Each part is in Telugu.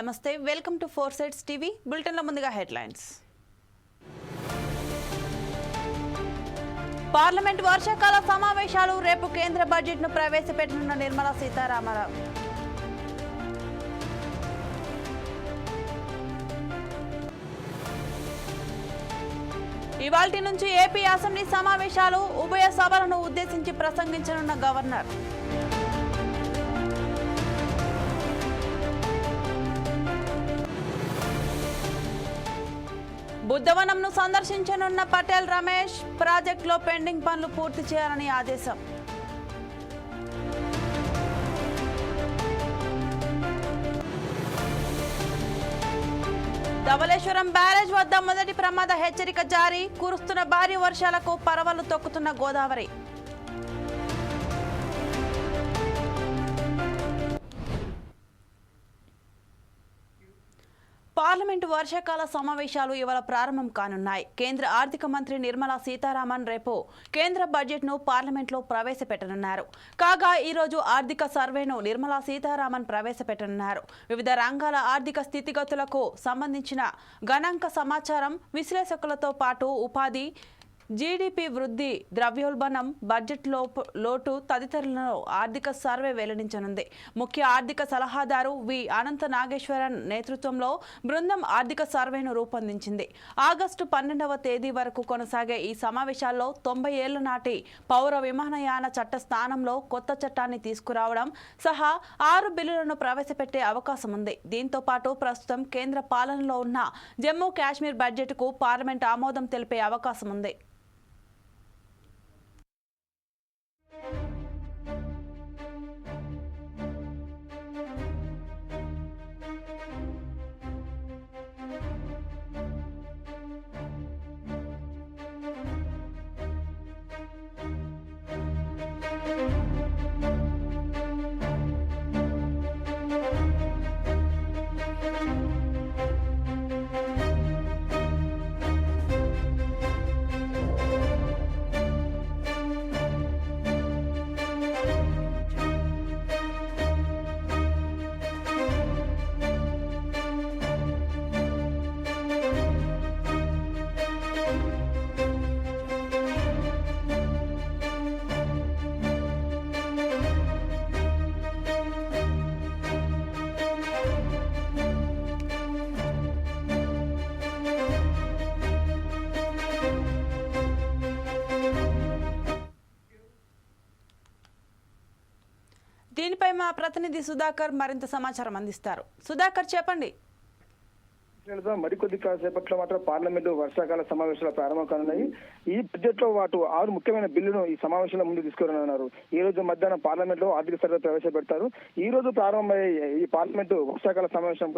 నమస్తే. Welcome to four sides TV బులెటిన్లో ముందుగా హెడ్లైన్స్ పార్లమెంట్ వర్షాకాల సమావేశాలు. రేపు కేంద్ర బడ్జెట్ను ప్రవేశపెట్టనున్న నిర్మలా సీతారామరావు. ఇవాల్టి నుంచి ఏపీ అసెంబ్లీ సమావేశాలు. ఉభయ సభలను ఉద్దేశించి ప్రసంగించనున్న గవర్నర్. బుద్ధవనంను సందర్శించనున్న పటేల్ రమేష్ ప్రాజెక్టులో పెండింగ్ పనులు పూర్తి చేయాలని ఆదేశం. ధవలేశ్వరం బ్యారేజ్ వద్ద మొదటి ప్రమాద హెచ్చరిక జారీ. కురుస్తున్న భారీ వర్షాలకు పరవలు తొక్కుతున్న గోదావరి. పార్లమెంటు వర్షాకాల సమావేశాలు ఇవాళ ప్రారంభం కానున్నాయి. కేంద్ర ఆర్థిక మంత్రి నిర్మలా సీతారామన్ రేపు కేంద్ర బడ్జెట్ను పార్లమెంట్లో ప్రవేశపెట్టనున్నారు. కాగా ఈ రోజు ఆర్థిక సర్వేను నిర్మలా సీతారామన్ ప్రవేశపెట్టనున్నారు. వివిధ రంగాల ఆర్థిక స్థితిగతులకు సంబంధించిన గణాంక సమాచారం విశ్లేషకులతో పాటు ఉపాధి జీడిపి వృద్ధి ద్రవ్యోల్బణం బడ్జెట్ లోపు లోటు తదితరులను ఆర్థిక సర్వే వెల్లడించనుంది. ముఖ్య ఆర్థిక సలహాదారు వి. అనంత నాగేశ్వరన్ నేతృత్వంలో బృందం ఆర్థిక సర్వేను రూపొందించింది. ఆగస్టు పన్నెండవ తేదీ వరకు కొనసాగే ఈ సమావేశాల్లో తొంభై ఏళ్ళ నాటి పౌర విమానయాన చట్ట స్థానంలో కొత్త చట్టాన్ని తీసుకురావడం సహా ఆరు బిల్లులను ప్రవేశపెట్టే అవకాశం ఉంది. దీంతో పాటు ప్రస్తుతం కేంద్ర పాలనలో ఉన్న జమ్మూ కాశ్మీర్ బడ్జెట్కు పార్లమెంట్ ఆమోదం తెలిపే అవకాశం ఉంది. మా ప్రతినిధి సుధాకర్ మరింత సమాచారం అందిస్తారు. సుధాకర్ చెప్పండి. తెలుసా మరికొద్ది కాసేపట్లో మాత్రం పార్లమెంటు వర్షాకాల సమావేశాలు ప్రారంభం కానున్నాయి. ఈ బడ్జెట్లో వాటి ఆరు ముఖ్యమైన బిల్లును ఈ సమావేశంలో ముందు తీసుకురానున్నారు. ఈ రోజు మధ్యాహ్నం పార్లమెంట్లో ఆర్థిక సర్వే ప్రవేశపెడతారు. ఈ రోజు ప్రారంభమయ్యే ఈ పార్లమెంటు వర్షాకాల సమావేశం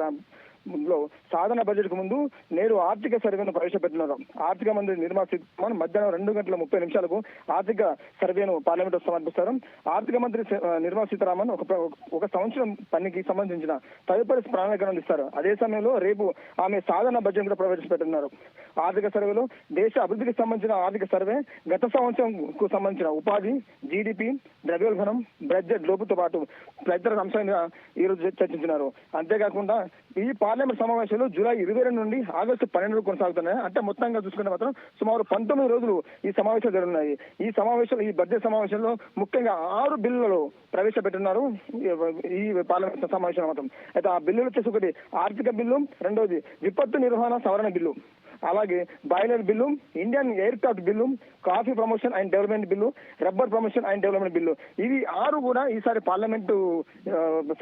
లో సాధన బడ్జెట్కు ముందు నేడు ఆర్థిక సర్వేను ప్రవేశపెట్టినారు ఆర్థిక మంత్రి నిర్మలా సీతారామన్ మధ్యాహ్నం రెండు గంటల ముప్పై నిమిషాలకు ఆర్థిక సర్వేను పార్లమెంట్ సమర్పిస్తారు. ఆర్థిక మంత్రి నిర్మలా సీతారామన్ ఒక ఒక సంవత్సరం పనికి సంబంధించిన తదుపరి ప్రణాళికను అందిస్తారు. అదే సమయంలో రేపు ఆమె సాధన బడ్జెట్ కూడా ప్రవేశపెట్టున్నారు ఆర్థిక సర్వేలో దేశ అభివృద్ధికి సంబంధించిన ఆర్థిక సర్వే గత సంవత్సరం కు సంబంధించిన ఉపాధి జీడిపి ద్రవ్యోల్బణం బడ్జెట్ లోపుతో పాటు తదితర అంశాన్ని ఈరోజు ఈ రోజు చర్చించినారు. అంతేకాకుండా ఈ పార్లమెంట్ సమావేశాలు జూలై ఇరవై రెండు నుండి ఆగస్టు పన్నెండు కొనసాగుతున్నాయి. అంటే మొత్తంగా చూసుకుంటే మాత్రం సుమారు పంతొమ్మిది రోజులు ఈ సమావేశాలు జరుగుతున్నాయి ఈ సమావేశాలు ఈ బడ్జెట్ సమావేశంలో ముఖ్యంగా ఆరు బిల్లులు ప్రవేశపెట్టున్నారు ఈ పార్లమెంట్ సమావేశంలో మాత్రం. అయితే ఆ బిల్లులు వచ్చేసి ఒకటి ఆర్థిక బిల్లు రెండోది విపత్తు నిర్వహణ సవరణ బిల్లు. అలాగే boiler bill Indian aircraft bill coffee promotion and development bill rubber promotion and development bill. ఇవి ఆరు కూడా ఈసారి పార్లమెంటు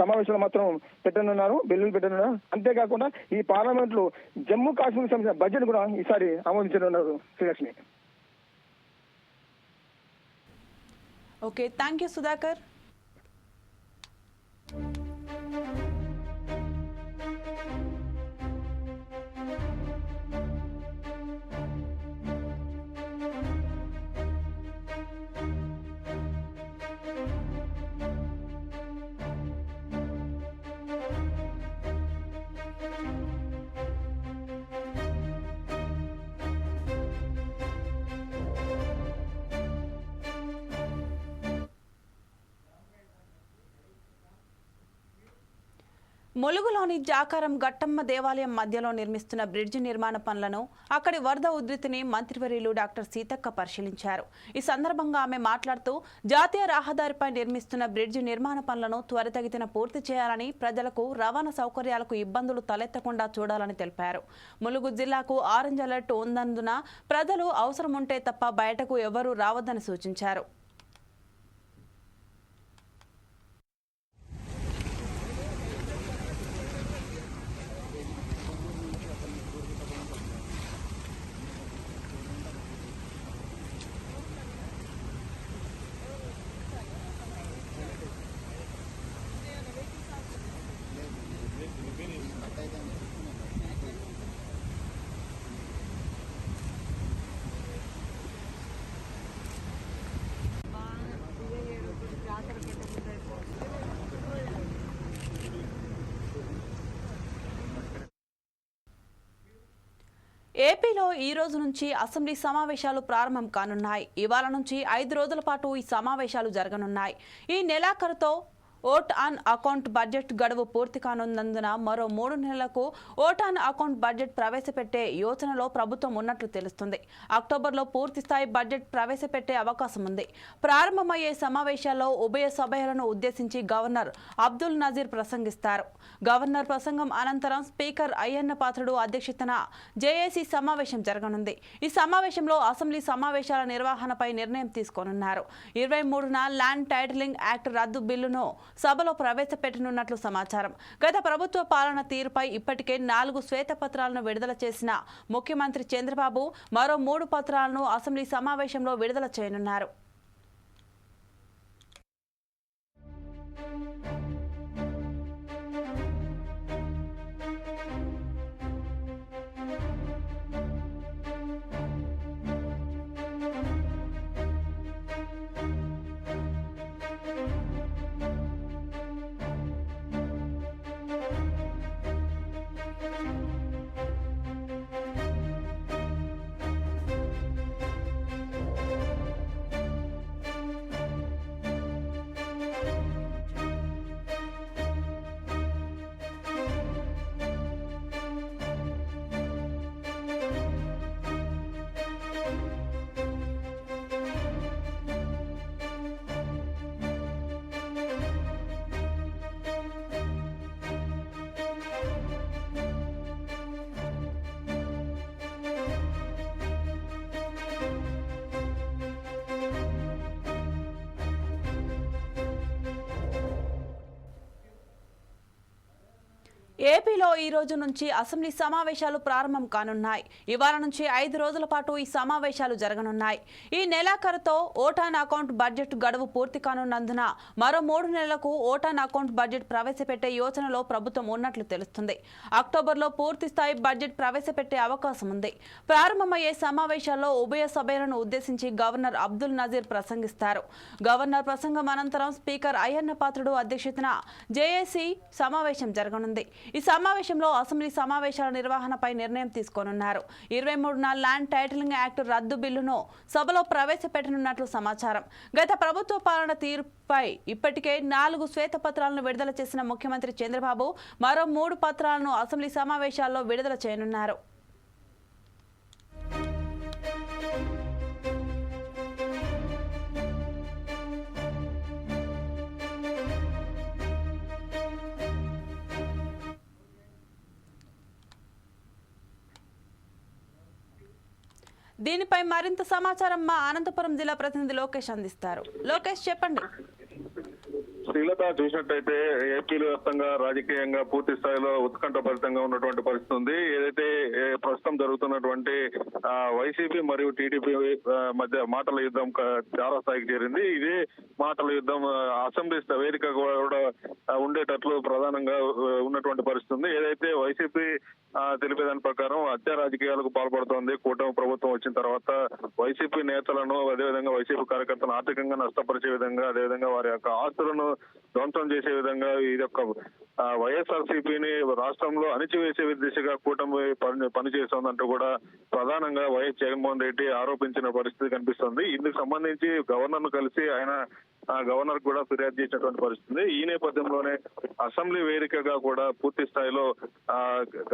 సమావేశంలో మాత్రం పెట్టనున్నారు బిల్లులు పెట్టనున్నారు. అంతేకాకుండా ఈ పార్లమెంట్లో జమ్మూ కాశ్మీర్ సంబంధించిన బడ్జెట్ కూడా ఈసారి ఆమోదించనున్నారు Srilakshmi. Okay thank you Sudhakar ములుగులోని Jakaram Gattamma దేవాలయం మధ్యలో నిర్మిస్తున్న బ్రిడ్జి నిర్మాణ పనులను అక్కడి వరద ఉధృతిని మంత్రివర్యులు డాక్టర్ సీతక్క పరిశీలించారు. ఈ సందర్భంగా ఆమె మాట్లాడుతూ జాతీయ రహదారిపై నిర్మిస్తున్న బ్రిడ్జి నిర్మాణ పనులను త్వరితగతిన పూర్తి చేయాలని ప్రజలకు రవాణా సౌకర్యాలకు ఇబ్బందులు తలెత్తకుండా చూడాలని తెలిపారు. ములుగు జిల్లాకు ఆరెంజ్ అలర్ట్ ఉన్నందున ప్రజలు అవసరం ఉంటే తప్ప బయటకు ఎవరూ రావద్దని సూచించారు. ఏపీలో ఈ రోజు నుంచి అసెంబ్లీ సమావేశాలు ప్రారంభం కానున్నాయి. ఇవాళ నుంచి ఐదు రోజుల పాటు ఈ సమావేశాలు జరగనున్నాయి. ఈ నెలాఖరుతో ఓట్ ఆన్ అకౌంట్ బడ్జెట్ గడువు పూర్తి కానున్నందున మరో మూడు నెలలకు ఓట్ ఆన్ అకౌంట్ బడ్జెట్ ప్రవేశపెట్టే యోచనలో ప్రభుత్వం ఉన్నట్లు తెలుస్తుంది. అక్టోబర్లో పూర్తి స్థాయి బడ్జెట్ ప్రవేశపెట్టే అవకాశం ఉంది. ప్రారంభమయ్యే సమావేశాల్లో ఉభయ సభలను ఉద్దేశించి గవర్నర్ అబ్దుల్ నజీర్ ప్రసంగిస్తారు. గవర్నర్ ప్రసంగం అనంతరం స్పీకర్ అయ్యన్న పాత్రుడు అధ్యక్షతన జేఏసీ సమావేశం జరగనుంది. ఈ సమావేశంలో అసెంబ్లీ సమావేశాల నిర్వహణపై నిర్ణయం తీసుకోనున్నారు. ఇరవై మూడున ల్యాండ్ టైటిలింగ్ యాక్ట్ రద్దు బిల్లును సభలో ప్రవేశపెట్టనున్నట్లు సమాచారం. గత ప్రభుత్వ పాలన తీరుపై ఇప్పటికే నాలుగు శ్వేతపత్రాలను విడుదల చేసిన ముఖ్యమంత్రి చంద్రబాబు మరో మూడు పత్రాలను అసెంబ్లీ సమావేశంలో విడుదల చేయనున్నారు. ఏపీలో ఈ రోజు నుంచి అసెంబ్లీ సమావేశాలు ప్రారంభం కానున్నాయి. ఇవాళ నుంచి ఐదు రోజుల పాటు ఈ సమావేశాలు జరగనున్నాయి. ఈ నెలాఖరుతో ఓటాన్ అకౌంట్ బడ్జెట్ గడువు పూర్తి కానున్నందున మరో మూడు నెలలకు ఓటాన్ అకౌంట్ బడ్జెట్ ప్రవేశపెట్టే యోచనలో ప్రభుత్వం ఉన్నట్లు తెలుస్తుంది. అక్టోబర్లో పూర్తి స్థాయి బడ్జెట్ ప్రవేశపెట్టే అవకాశం ఉంది. ప్రారంభమయ్యే సమావేశాల్లో ఉభయ సభలను ఉద్దేశించి గవర్నర్ అబ్దుల్ నజీర్ ప్రసంగిస్తారు. గవర్నర్ ప్రసంగం అనంతరం స్పీకర్ అయ్యన్న పాత్రుడు అధ్యక్షతన జేఏసీ సమావేశం జరగనుంది. ఈ సమావేశంలో అసెంబ్లీ సమావేశాల నిర్వహణపై నిర్ణయం తీసుకోనున్నారు. ఇరవై మూడున ల్యాండ్ టైటిలింగ్ యాక్ట్ రద్దు బిల్లును సభలో ప్రవేశపెట్టనున్నట్లు సమాచారం. గత ప్రభుత్వ పాలన తీరుపై ఇప్పటికే నాలుగు శ్వేతపత్రాలను విడుదల చేసిన ముఖ్యమంత్రి చంద్రబాబు మరో మూడు పత్రాలను అసెంబ్లీ సమావేశాల్లో విడుదల చేయనున్నారు. దీనిపై మరింత సమాచారం మా అనంతపురం జిల్లా ప్రతినిధి లోకేష్ అందిస్తారు. లోకేష్ చెప్పండి. శ్రీలత చూసినట్టయితే ఏపీలో వ్యాప్తంగా రాజకీయంగా పూర్తి స్థాయిలో ఉత్కంఠభరితంగా ఉన్నటువంటి పరిస్థితి ఉంది. ఏదైతే ప్రస్తుతం జరుగుతున్నటువంటి వైసీపీ మరియు టీడీపీ మధ్య మాటల యుద్ధం చాలా స్థాయికి చేరింది. ఇదే మాటల యుద్ధం అసెంబ్లీ వేదిక కూడా ఉండేటట్లు ప్రధానంగా ఉన్నటువంటి పరిస్థితి ఉంది. ఏదైతే వైసీపీ ఆ, తెలిపేదాని ప్రకారం హత్య రాజకీయాలకు పాల్పడుతోంది. కూటమి ప్రభుత్వం వచ్చిన తర్వాత వైసీపీ నేతలను అదేవిధంగా వైసీపీ కార్యకర్తలను ఆర్థికంగా నష్టపరిచే విధంగా అదేవిధంగా వారి యొక్క ఆస్తులను ధ్వంసం చేసే విధంగా ఇది యొక్క వైఎస్ఆర్ సిపిని రాష్ట్రంలో అణిచివేసే దిశగా కూటమి పని పనిచేస్తోందంటూ కూడా ప్రధానంగా వైఎస్ జగన్మోహన్ రెడ్డి ఆరోపించిన పరిస్థితి కనిపిస్తుంది. ఇందుకు సంబంధించి గవర్నర్ను కలిసి ఆయన గవర్నర్ కూడా ఫిర్యాదు చేసినటువంటి పరిస్థితి ఈ నేపథ్యంలోనే అసెంబ్లీ వేదికగా కూడా పూర్తి స్థాయిలో ఆ,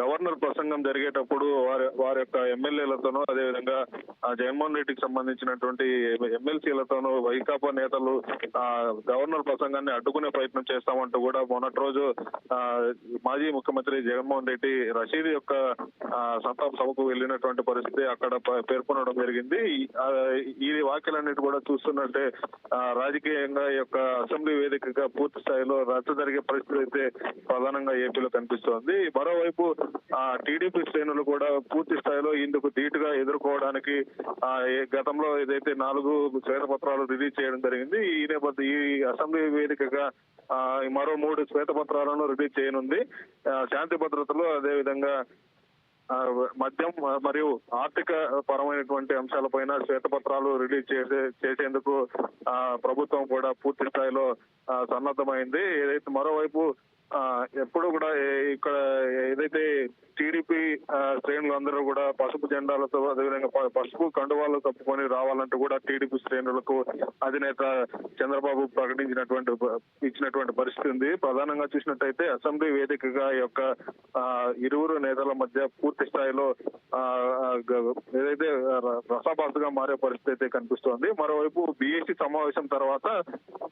గవర్నర్ ప్రసంగం జరిగేటప్పుడు వారి వారి యొక్క ఎమ్మెల్యేలతోనూ అదేవిధంగా జగన్మోహన్ రెడ్డికి సంబంధించినటువంటి ఎమ్మెల్సీలతోనూ వైకాపా నేతలు ఆ, గవర్నర్ ప్రసంగాన్ని అడ్డుకునే ప్రయత్నం చేస్తామంటూ కూడా మొన్నటి రోజు ఆ, మాజీ ముఖ్యమంత్రి జగన్మోహన్ రెడ్డి రషీద్ యొక్క ఆ, సంతాప సభకు వెళ్ళినటువంటి పరిస్థితి అక్కడ పేర్కొనడం జరిగింది. ఈ- వ్యాఖ్యలన్నిటి కూడా చూస్తున్నట్టే రాజకీయ రాజకీయంగా ఈ యొక్క అసెంబ్లీ వేదికగా పూర్తి స్థాయిలో రద్దు జరిగే పరిస్థితి అయితే ప్రధానంగా ఏపీలో కనిపిస్తోంది. మరోవైపు ఆ టీడీపీ శ్రేణులు కూడా పూర్తి స్థాయిలో ఇందుకు ధీటుగా ఎదుర్కోవడానికి ఆ, గతంలో ఏదైతే నాలుగు శ్వేతపత్రాలు రిలీజ్ చేయడం జరిగింది ఈ నేపథ్య ఈ అసెంబ్లీ వేదికగా ఆ, మరో మూడు శ్వేతపత్రాలను రిలీజ్ చేయనుంది. శాంతి భద్రతలు అదేవిధంగా మద్యం మరియు ఆర్థిక పరమైనటువంటి అంశాలపైన శ్వేతపత్రాలు రిలీజ్ చేసే చేసేందుకు ఆ, ప్రభుత్వం కూడా పూర్తి స్థాయిలో సన్నద్ధమైంది. ఏదైతే మరోవైపు ఎప్పుడు కూడా ఇక్కడ ఏదైతే టీడీపీ శ్రేణులు అందరూ కూడా పసుపు జెండాలతో అదేవిధంగా పసుపు కండువాలు కప్పుకొని రావాలంటూ కూడా టీడీపీ శ్రేణులకు అధినేత చంద్రబాబు ప్రకటించినటువంటి ఇచ్చినటువంటి పరిస్థితి ఉంది. ప్రధానంగా చూసినట్టయితే అసెంబ్లీ వేదికగా యొక్క ఇరువురు నేతల మధ్య పూర్తి స్థాయిలో ఆ, ఏదైతే ర- మారే పరిస్థితి అయితే కనిపిస్తోంది. మరోవైపు బీఎస్సీ సమావేశం తర్వాత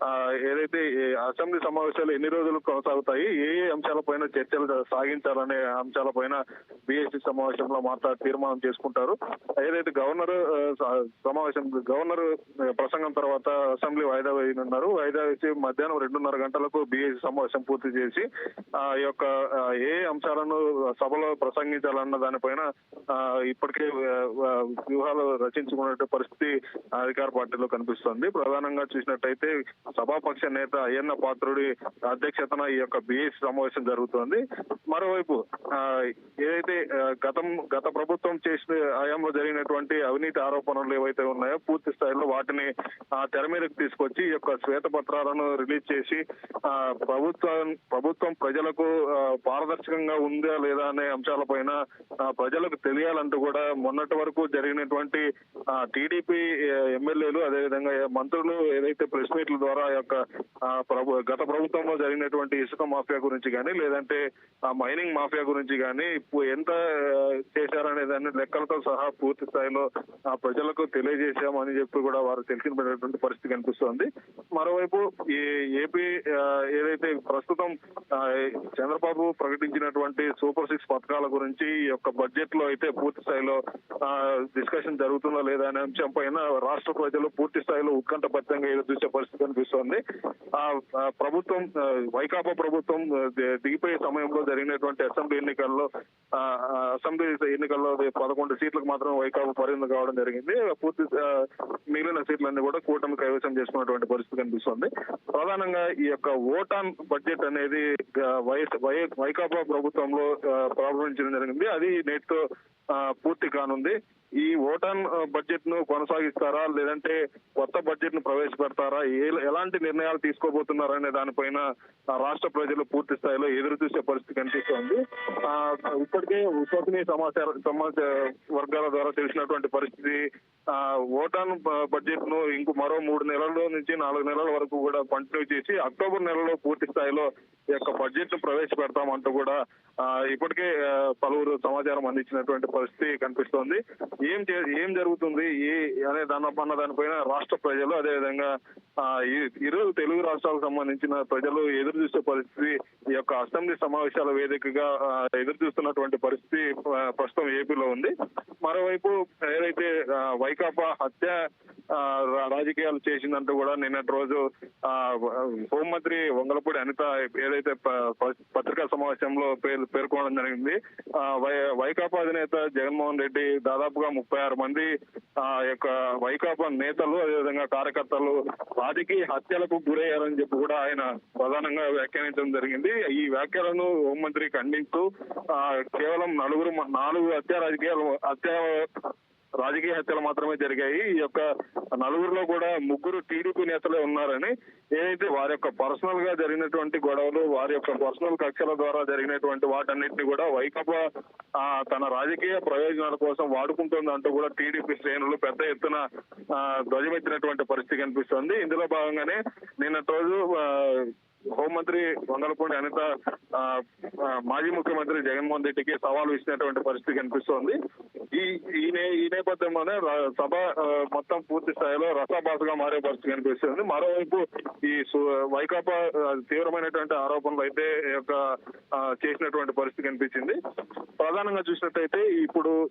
ఆ, ఏదైతే అసెంబ్లీ సమావేశాలు ఎన్ని రోజులు కొనసాగుతాయి ఏ ఏ అంశాలపైన చర్చలు సాగించాలనే అంశాలపైన బీఎస్సీ సమావేశంలో మాట్లాడి తీర్మానం చేసుకుంటారు. ఏదైతే గవర్నర్ సమావేశం గవర్నర్ ప్రసంగం తర్వాత అసెంబ్లీ వాయిదా వేయనున్నారు. వాయిదా వేసి మధ్యాహ్నం రెండున్నర గంటలకు బీఎస్సీ సమావేశం పూర్తి చేసి ఆ ఈ యొక్క ఏ అంశాలను సభలో ప్రసంగించాలన్న దానిపైన ఇప్పటికే వ్యూహాలు రచించుకునే పరిస్థితి అధికార పార్టీలో కనిపిస్తుంది. ప్రధానంగా చూసినట్టయితే సభాపక్ష నేత అయ్యన్న పాత్రుడి అధ్యక్షతన ఈ యొక్క బిఎస్ సమావేశం జరుగుతోంది. మరోవైపు ఏదైతే గతం గత ప్రభుత్వం చేసిన హయాంలో జరిగినటువంటి అవినీతి ఆరోపణలు ఏవైతే ఉన్నాయో పూర్తి స్థాయిలో వాటిని ఆ, తెర మీదకు తీసుకొచ్చి ఈ యొక్క శ్వేతపత్రాలను రిలీజ్ చేసి ప్రభుత్వం ప్రభుత్వం ప్రజలకు పారదర్శకంగా ఉందా లేదా అనే అంశాలపైన పైన ప్రజలకు తెలియాలంటూ కూడా మొన్నటి వరకు జరిగినటువంటి టీడీపీ ఎమ్మెల్యేలు అదేవిధంగా మంత్రులు ఏదైతే ప్రెస్ మీట్ల ద్వారా యొక్క ప్రభు గత ప్రభుత్వంలో జరిగినటువంటి ఇసుక మాఫియా గురించి కానీ లేదంటే ఆ మైనింగ్ మాఫియా గురించి కానీ ఇప్పుడు ఎంత చేశారనే దాన్ని లెక్కలతో సహా పూర్తి స్థాయిలో ఆ ప్రజలకు తెలియజేశామని చెప్పి కూడా వారు తెలిసినటువంటి పరిస్థితి కనిపిస్తోంది. మరోవైపు ఈ ఏపీ ఏదైతే ప్రస్తుతం చంద్రబాబు ప్రకటించినటువంటి సూపర్ సిక్స్ పథకాల గురించి ఈ యొక్క బడ్జెట్లో అయితే పూర్తి స్థాయిలో డిస్కషన్ జరుగుతుందా లేదా అనే అంశం పైన రాష్ట్ర ప్రజలు పూర్తి స్థాయిలో ఉత్కంఠబద్ధంగా ఎదురు చూసే పరిస్థితి కనిపిస్తోంది. ఆ ప్రభుత్వం వైకాపా ప్రభుత్వం ప్రభుత్వం దిగిపోయే సమయంలో జరిగినటువంటి అసెంబ్లీ ఎన్నికల్లో అసెంబ్లీ ఎన్నికల్లో అది పదకొండు సీట్లకు మాత్రం వైకాపా పరిమితం కావడం జరిగింది. పూర్తి మిగిలిన సీట్లన్నీ కూడా కూటమి కైవసం చేసుకున్నటువంటి పరిస్థితి కనిపిస్తుంది. ప్రధానంగా ఈ యొక్క ఓటాన్ బడ్జెట్ అనేది వైఎస్ వైకాపా ప్రభుత్వంలో ప్రారంభించడం జరిగింది. అది నేటితో పూర్తి కానుంది. ఈ ఓటాన్ బడ్జెట్ను కొనసాగిస్తారా? లేదంటే కొత్త బడ్జెట్ను ప్రవేశపెడతారా ఎలాంటి నిర్ణయాలు తీసుకోబోతున్నారనే దానిపైన రాష్ట్ర ప్రజలు పూర్తి స్థాయిలో ఎదురు చూసే పరిస్థితి కనిపిస్తోంది. ఆ, ఇప్పటికే విశ్వసనీయ సమాచార సమాచార వర్గాల ద్వారా తెలిసినటువంటి పరిస్థితి ఆ, ఓటాన్ బడ్జెట్ను ఇంకో మరో మూడు నెలల నుంచి నాలుగు నెలల వరకు కూడా కంటిన్యూ చేసి అక్టోబర్ నెలలో పూర్తి స్థాయిలో యొక్క బడ్జెట్ను ప్రవేశపెడతామంటూ కూడా ఇప్పటికే పలువురు సమాచారం అందించినటువంటి పరిస్థితి కనిపిస్తోంది. ఏం ఏం జరుగుతుంది? ఏ అనే దాని అన్న దానిపైన రాష్ట్ర ప్రజలు అదేవిధంగా విధంగా ఇరు తెలుగు రాష్ట్రాలకు సంబంధించిన ప్రజలు ఎదురు చూసే పరిస్థితి ఈ యొక్క అసెంబ్లీ సమావేశాల వేదికగా ఎదురు చూస్తున్నటువంటి పరిస్థితి ప్రస్తుతం ఏపీలో ఉంది. మరోవైపు ఏదైతే వైకాపా హత్య రాజకీయాలు చేసిందంటూ కూడా నిన్నటి రోజు ఆ, హోంమంత్రి వంగలపూడి అనిత ఏదైతే ప- పత్రికా సమావేశంలో పేర్కొనడం జరిగింది ఆ, వై- వైకాపా అధినేత జగన్మోహన్ రెడ్డి దాదాపుగా ముప్పై ఆరు మంది ఆ యొక్క వైకాపా నేతలు అదేవిధంగా కార్యకర్తలు రాజకీయ హత్యలకు గురయ్యారని చెప్పి కూడా ఆయన ప్రధానంగా వ్యాఖ్యానించడం జరిగింది. ఈ వ్యాఖ్యలను హోంమంత్రి ఖండిస్తూ ఆ, కేవలం నలుగురు నాలుగు హత్య రాజకీయాలు హత్య రాజకీయ హత్యలు మాత్రమే జరిగాయి. ఈ యొక్క నలుగురిలో కూడా ముగ్గురు టీడీపీ నేతలే ఉన్నారని ఏదైతే వారి యొక్క పర్సనల్గా జరిగినటువంటి గొడవలు వారి యొక్క పర్సనల్ కక్షల ద్వారా జరిగినటువంటి వాటన్నిటిని కూడా వైకాపా తన రాజకీయ ప్రయోజనాల కోసం వాడుకుంటుంది అంటూ కూడా టీడీపీ శ్రేణులు పెద్ద ఎత్తున ధ్వజమెత్తినటువంటి పరిస్థితి కనిపిస్తోంది. ఇందులో భాగంగానే నిన్నటి రోజు హోంమంత్రి వంగలపూడి అనిత ఆ, మాజీ ముఖ్యమంత్రి జగన్మోహన్ రెడ్డికి సవాల్ ఇచ్చినటువంటి పరిస్థితి కనిపిస్తోంది. ఈ ఈ నే- ఈ నేపథ్యంలోనే సభ మొత్తం పూర్తి స్థాయిలో రసాభాసగా మారే పరిస్థితి కనిపిస్తుంది. మరోవైపు ఈ వైకాపా తీవ్రమైనటువంటి ఆరోపణలు అయితే ఈ యొక్క చేసినటువంటి పరిస్థితి కనిపించింది. ప్రధానంగా చూసినట్టయితే ఇప్పుడు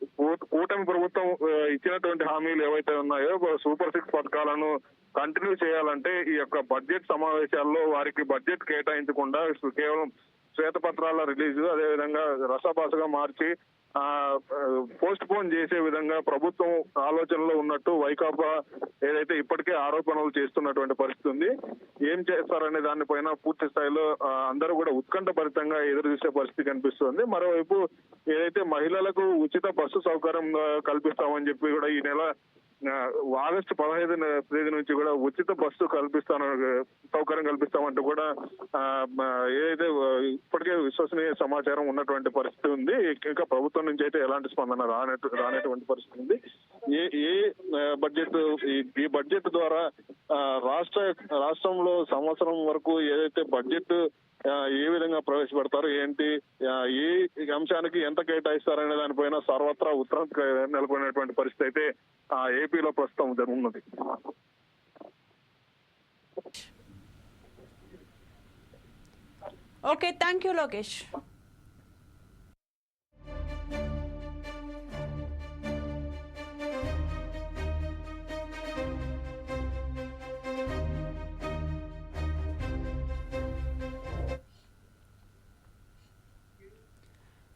కూటమి ప్రభుత్వం ఇచ్చినటువంటి హామీలు ఏవైతే ఉన్నాయో సూపర్ సిక్స్ పథకాలను కంటిన్యూ చేయాలంటే ఈ యొక్క బడ్జెట్ సమావేశాల్లో వారికి బడ్జెట్ కేటాయించకుండా కేవలం శ్వేతపత్రాల రిలీజ్ అదేవిధంగా రసభాసగా మార్చి ఆ పోస్ట్ పోన్ చేసే విధంగా ప్రభుత్వం ఆలోచనలో ఉన్నట్టు వైకాపా ఏదైతే ఇప్పటికే ఆరోపణలు చేస్తున్నటువంటి పరిస్థితి ఉంది ఏం చేస్తారనే దానిపైన పూర్తి స్థాయిలో అందరూ కూడా ఉత్కంఠభరితంగా ఎదురు చూసే పరిస్థితి కనిపిస్తుంది. మరోవైపు ఏదైతే మహిళలకు ఉచిత బస్సు సౌకర్యం కల్పిస్తామని చెప్పి కూడా ఈ నెల ఆగస్టు పదహైదు తేదీ నుంచి కూడా ఉచిత బస్సు కల్పిస్తాను సౌకర్యం కల్పిస్తామంటూ కూడా ఏదైతే ఇప్పటికే విశ్వసనీయ సమాచారం ఉన్నటువంటి పరిస్థితి ఉంది ఇంకా ప్రభుత్వం నుంచి అయితే ఎలాంటి స్పందన రానట్టు రానటువంటి పరిస్థితి ఉంది. ఏ ఏ బడ్జెట్ ఈ- బడ్జెట్ ద్వారా ఆ, రాష్ట్ర రాష్ట్రంలో సంవత్సరం వరకు ఏదైతే బడ్జెట్ ఏ విధంగా ప్రవేశపెడతారు ఏంటి ఏ అంశానికి ఎంత కేటాయిస్తారనే దానిపైన సర్వత్రా ఉత్తరం నెలకొనేటువంటి పరిస్థితి అయితే ఆ ఏపీలో ప్రస్తుతం జరుగుతున్నది okay thank you Lokesh.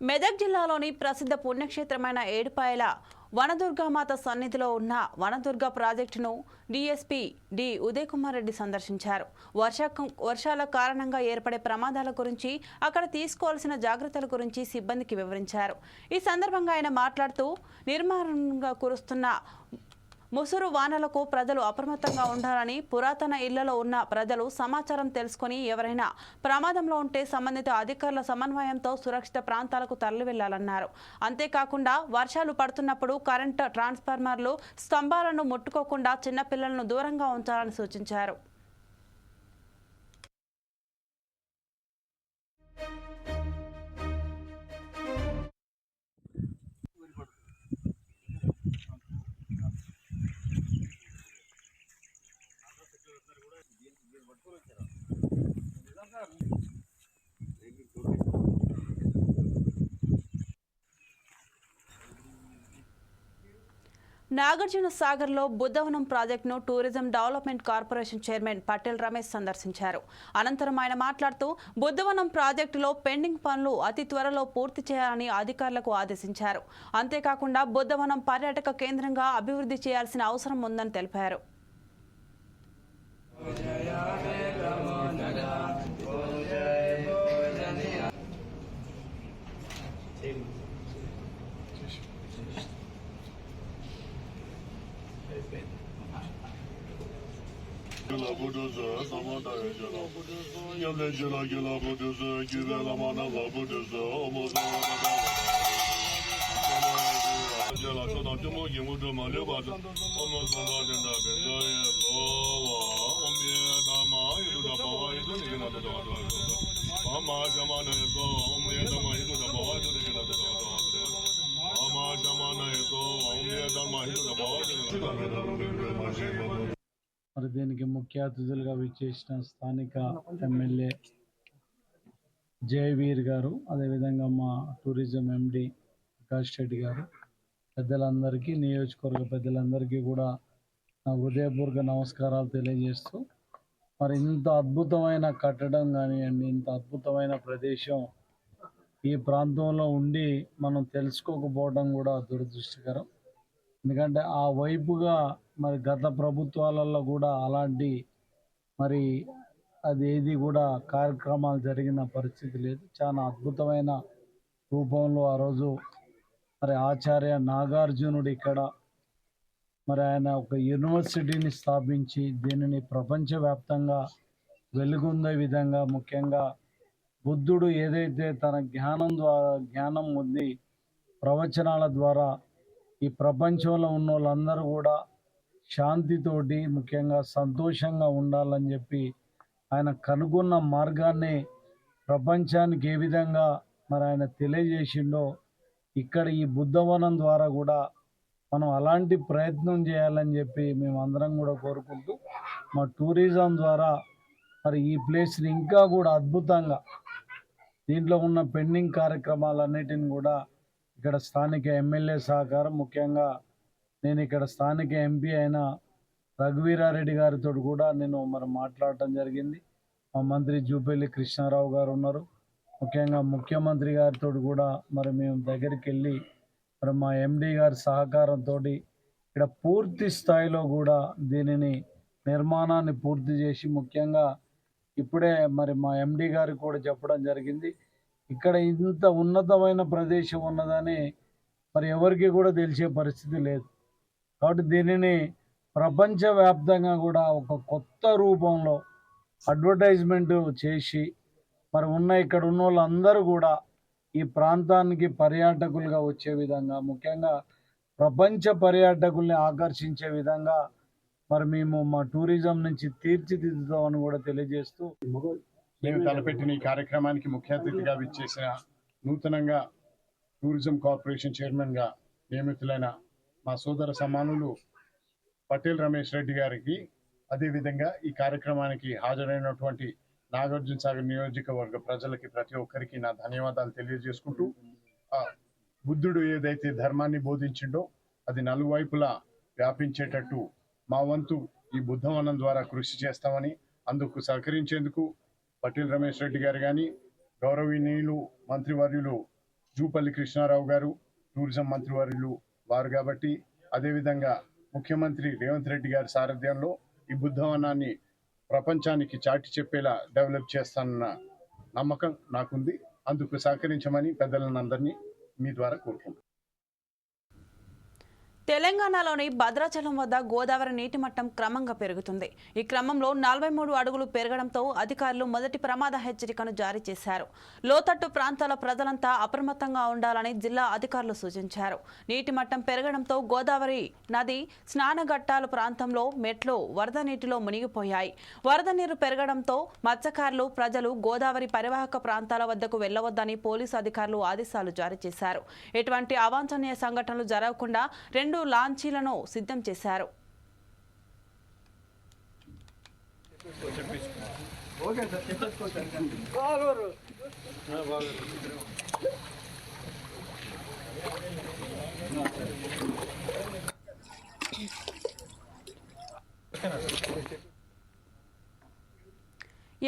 Medak జిల్లాలోని ప్రసిద్ధ పుణ్యక్షేత్రమైన ఏడుపాయల వనదుర్గామాత సన్నిధిలో ఉన్న వనదుర్గ ప్రాజెక్టును డిఎస్పీ డి ఉదయ్ కుమార్ రెడ్డి సందర్శించారు. వర్ష వర్షాల కారణంగా ఏర్పడే ప్రమాదాల గురించి అక్కడ తీసుకోవాల్సిన జాగ్రత్తల గురించి సిబ్బందికి వివరించారు. ఈ సందర్భంగా ఆయన మాట్లాడుతూ నిర్మాణంగా కురుస్తున్న ముసురు వానలకు ప్రజలు అప్రమత్తంగా ఉండాలని పురాతన ఇళ్ళలో ఉన్న ప్రజలు సమాచారం తెలుసుకొని ఎవరైనా ప్రమాదంలో ఉంటే సంబంధిత అధికారుల సమన్వయంతో సురక్షిత ప్రాంతాలకు తరలి వెళ్ళాలన్నారు అంతేకాకుండా వర్షాలు పడుతున్నప్పుడు కరెంటు ట్రాన్స్ఫార్మర్లు స్తంభాలను ముట్టుకోకుండా చిన్నపిల్లలను దూరంగా ఉంచాలని సూచించారు. నాగార్జున సాగర్లో బుద్ధవనం ప్రాజెక్టును tourism development corporation chairman Patel Ramesh సందర్శించారు. అనంతరం ఆయన మాట్లాడుతూ బుద్ధవనం ప్రాజెక్టులో పెండింగ్ పనులు అతి త్వరలో పూర్తి చేయాలని అధికారులకు ఆదేశించారు. అంతేకాకుండా బుద్ధవనం పర్యాటక కేంద్రంగా అభివృద్ధి చేయాల్సిన అవసరం ఉందని తెలిపారు. Gela buduzu, zaman da gela buduzu, yemle gela gela buduzu, güve lamana la buduzu, omuza la buduzu. Gela şodan tümü gimu tümü lübatı, omuza la dinda bindaya dova, omiye dama, ilu da bava, ilu ni gina da dava dava dava. Mama jamana yeso, omiye dama, ilu da bava, ilu ni gina da dava dava dava. Mama jamana yeso, omiye dama, ilu da bava, ilu ni gina da dava dava dava. మరి దీనికి ముఖ్య అతిథులుగా విచ్చేసిన స్థానిక ఎమ్మెల్యే జయవీర్ గారు అదేవిధంగా మా టూరిజం ఎండి ప్రకాష్ రెడ్డి గారు పెద్దలందరికీ నియోజకవర్గ పెద్దలందరికీ కూడా నా హృదయపూర్వక నమస్కారాలు తెలియజేస్తూ మరి ఇంత అద్భుతమైన కట్టడం కానివ్వండి ఇంత అద్భుతమైన ప్రదేశం ఈ ప్రాంతంలో ఉండి మనం తెలుసుకోకపోవడం కూడా దురదృష్టకరం. ఎందుకంటే ఆ వైపుగా మరి గత ప్రభుత్వాలలో కూడా అలాంటి మరి అది ఏది కూడా కార్యక్రమాలు జరిగిన పరిస్థితి లేదు. చాలా అద్భుతమైన రూపంలో ఆ రోజు మరి ఆచార్య నాగార్జునుడు ఇక్కడ మరి ఆయన ఒక యూనివర్సిటీని స్థాపించి దీనిని ప్రపంచవ్యాప్తంగా వెలుగుందే విధంగా ముఖ్యంగా బుద్ధుడు ఏదైతే తన జ్ఞానం ద్వారా జ్ఞానం ఉంది ప్రవచనాల ద్వారా ఈ ప్రపంచంలో ఉన్న వాళ్ళందరూ కూడా శాంతితోటి ముఖ్యంగా సంతోషంగా ఉండాలని చెప్పి ఆయన కనుగొన్న మార్గాన్ని ప్రపంచానికి ఏ విధంగా మరి ఆయన తెలియజేసిండో ఇక్కడ ఈ బుద్ధవనం ద్వారా కూడా మనం అలాంటి ప్రయత్నం చేయాలని చెప్పి మేము అందరం కూడా కోరుకుంటూ మా టూరిజం ద్వారా మరి ఈ ప్లేస్ని ఇంకా కూడా అద్భుతంగా దీంట్లో ఉన్న పెండింగ్ కార్యక్రమాలన్నిటిని కూడా ఇక్కడ స్థానిక ఎమ్మెల్యే సహకారం ముఖ్యంగా నేను ఇక్కడ స్థానిక ఎంపీ అయిన రఘువీరారెడ్డి గారితో కూడా నేను మరి మాట్లాడటం జరిగింది. మా మంత్రి జూపల్లి కృష్ణారావు గారు ఉన్నారు. ముఖ్యంగా ముఖ్యమంత్రి గారితో కూడా మరి మేము దగ్గరికి వెళ్ళి మరి మా ఎండి గారి సహకారంతో ఇక్కడ పూర్తి స్థాయిలో కూడా దీనిని నిర్మాణాన్ని పూర్తి చేసి ముఖ్యంగా ఇప్పుడే మరి మా ఎండి గారికి కూడా చెప్పడం జరిగింది. ఇక్కడ ఇంత ఉన్నతమైన ప్రదేశం ఉన్నదని మరి ఎవరికి కూడా తెలిసే పరిస్థితి లేదు. కాబట్టి దీనిని ప్రపంచవ్యాప్తంగా కూడా ఒక కొత్త రూపంలో అడ్వర్టైజ్మెంట్ చేసి మరి ఉన్న ఇక్కడ ఉన్న వాళ్ళందరూ కూడా ఈ ప్రాంతానికి పర్యాటకులుగా వచ్చే విధంగా ముఖ్యంగా ప్రపంచ పర్యాటకుల్ని ఆకర్షించే విధంగా మరి మేము మా టూరిజం నుంచి తీర్చిదిద్దుతామని కూడా తెలియజేస్తూ మేము తలపెట్టిన ఈ కార్యక్రమానికి ముఖ్య అతిథిగా విచ్చేసిన నూతనంగా టూరిజం కార్పొరేషన్ చైర్మన్గా నియమితులైన మా సోదర సమానులు పటేల్ రమేష్ రెడ్డి గారికి అదేవిధంగా ఈ కార్యక్రమానికి హాజరైనటువంటి నాగార్జున సాగర్ నియోజకవర్గ ప్రజలకి ప్రతి ఒక్కరికి నా ధన్యవాదాలు తెలియజేసుకుంటూ బుద్ధుడు ఏదైతే ధర్మాన్ని బోధించిండో అది నలువైపులా వ్యాపించేటట్టు మా వంతు ఈ బుద్ధవనం ద్వారా కృషి చేస్తామని అందుకు సహకరించేందుకు పటేల్ రమేష్ రెడ్డి గారు కానీ గౌరవనీయులు మంత్రివర్యులు జూపల్లి కృష్ణారావు గారు టూరిజం మంత్రివర్యులు వారు కాబట్టి అదేవిధంగా ముఖ్యమంత్రి రేవంత్ రెడ్డి గారి సారథ్యంలో ఈ బుద్ధవనాన్ని ప్రపంచానికి చాటి చెప్పేలా డెవలప్ చేస్తానన్న నమ్మకం నాకుంది. అందుకు సహకరించమని పెద్దలను అందరినీ మీ ద్వారా కోరుకుంటున్నాను. తెలంగాణలోని భద్రాచలం వద్ద గోదావరి నీటి మట్టం క్రమంగా పెరుగుతుంది. ఈ క్రమంలో నలభై మూడు అడుగులు పెరగడంతో అధికారులు మొదటి ప్రమాద హెచ్చరికను జారీ చేశారు. లోతట్టు ప్రాంతాల ప్రజలంతా అప్రమత్తంగా ఉండాలని జిల్లా అధికారులు సూచించారు. నీటి మట్టం పెరగడంతో గోదావరి నది స్నానఘట్టాల ప్రాంతంలో మెట్లు వరద నీటిలో మునిగిపోయాయి. వరద నీరు పెరగడంతో మత్స్యకారులు ప్రజలు గోదావరి పరివాహక ప్రాంతాల వద్దకు వెళ్ళవద్దని పోలీసు అధికారులు ఆదేశాలు జారీ చేశారు. ఎటువంటి అవాంఛనీయ సంఘటనలు జరగకుండా రెండు లాంచీలను సిద్ధం చేశారు.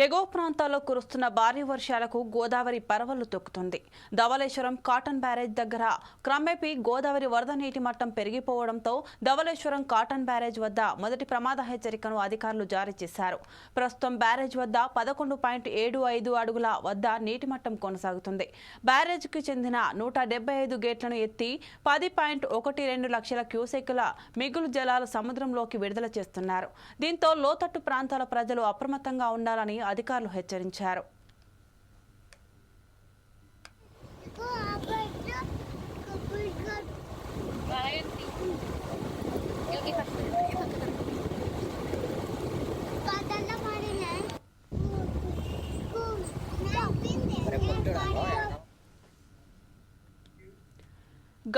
ఎగువ ప్రాంతాల్లో కురుస్తున్న భారీ వర్షాలకు గోదావరి పరవళ్ళు తొక్కుతుంది. ధవళేశ్వరం కాటన్ బ్యారేజ్ దగ్గర క్రమేపీ గోదావరి వరద నీటి మట్టం పెరిగిపోవడంతో ధవళేశ్వరం కాటన్ బ్యారేజ్ వద్ద మొదటి ప్రమాద హెచ్చరికను అధికారులు జారీ చేశారు. ప్రస్తుతం బ్యారేజ్ వద్ద పదకొండు పాయింట్ ఏడు ఐదు అడుగుల వద్ద నీటి మట్టం కొనసాగుతుంది. బ్యారేజ్కి చెందిన నూట ఐదు గేట్లను ఎత్తి పది పాయింట్ ఒకటి రెండు లక్షల క్యూసెక్కుల మిగులు జలాలు సముద్రంలోకి విడుదల చేస్తున్నారు. దీంతో లోతట్టు ప్రాంతాల ప్రజలు అప్రమత్తంగా ఉండాలని అధికారులు హెచ్చరించారు.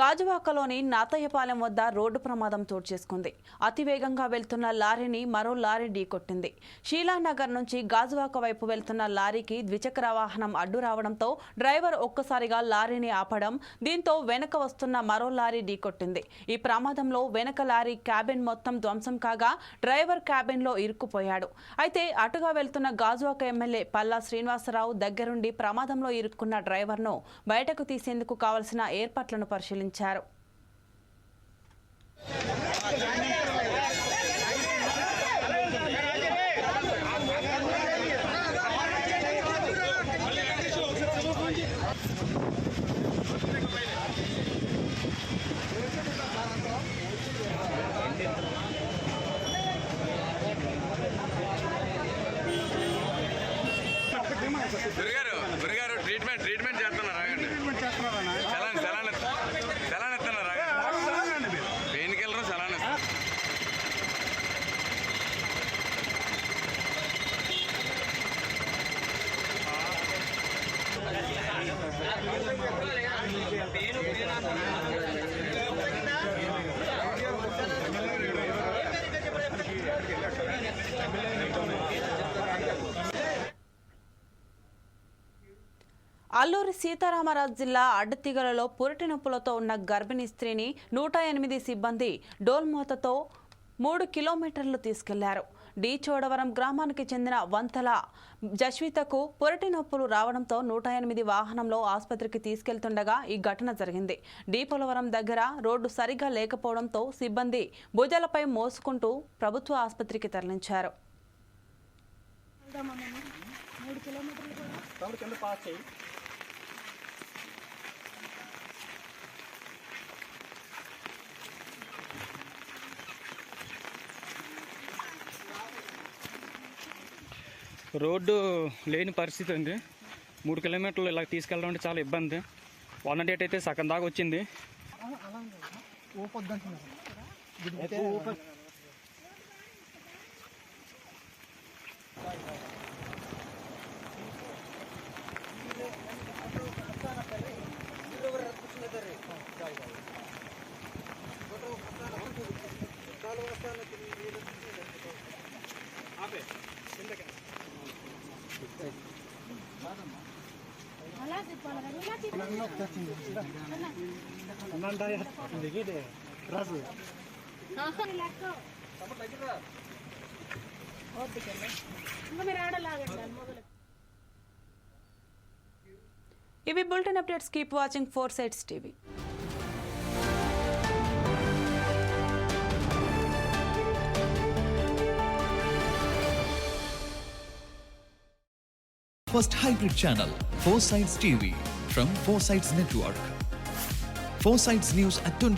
గాజువాకలోని నాతయ్యపాలెం వద్ద రోడ్డు ప్రమాదం చోటు చేసుకుంది. అతివేగంగా వెళ్తున్న లారీని మరో లారీ ఢీకొట్టింది. షీలానగర్ నుంచి గాజువాక వైపు వెళ్తున్న లారీకి ద్విచక్ర వాహనం అడ్డు రావడంతో డ్రైవర్ ఒక్కసారిగా లారీని ఆపడం దీంతో వెనక వస్తున్న మరో లారీ ఢీకొట్టింది. ఈ ప్రమాదంలో వెనక లారీ క్యాబిన్ మొత్తం ధ్వంసం కాగా డ్రైవర్ క్యాబిన్లో ఇరుక్కుపోయాడు. అయితే అటుగా వెళ్తున్న గాజువాక ఎమ్మెల్యే పల్లా శ్రీనివాసరావు దగ్గరుండి ప్రమాదంలో ఇరుక్కున్న డ్రైవర్ను బయటకు తీసేందుకు కావలసిన ఏర్పాట్లను పరిశీలించారు. గురుగారు సీతారామరాజు జిల్లా అడ్డతిగలలో పురిటి నొప్పులతో ఉన్న గర్భిణీ స్త్రీని నూట ఎనిమిది సిబ్బంది డోల్మోతతో మూడు కిలోమీటర్లు తీసుకెళ్ళారు. డి. చోడవరం గ్రామానికి చెందిన వంతల జస్వితకు పురటి నొప్పులు రావడంతో నూట ఎనిమిది వాహనంలో ఆసుపత్రికి తీసుకెళ్తుండగా ఈ ఘటన జరిగింది. డి. పోలవరం దగ్గర రోడ్డు సరిగా లేకపోవడంతో సిబ్బంది భుజాలపై మోసుకుంటూ ప్రభుత్వ ఆసుపత్రికి తరలించారు. రోడ్డు లేని పరిస్థితి ఉంది మూడు కిలోమీటర్లు ఇలా తీసుకెళ్ళడం అంటే చాలా ఇబ్బంది. వన్ ఎయిట్ అయితే సగం దాకా వచ్చింది. ఇవి bulletin updates keep watching four sights TV First hybrid channel, Four Sides TV from Foresights Network. Foresights News at 24.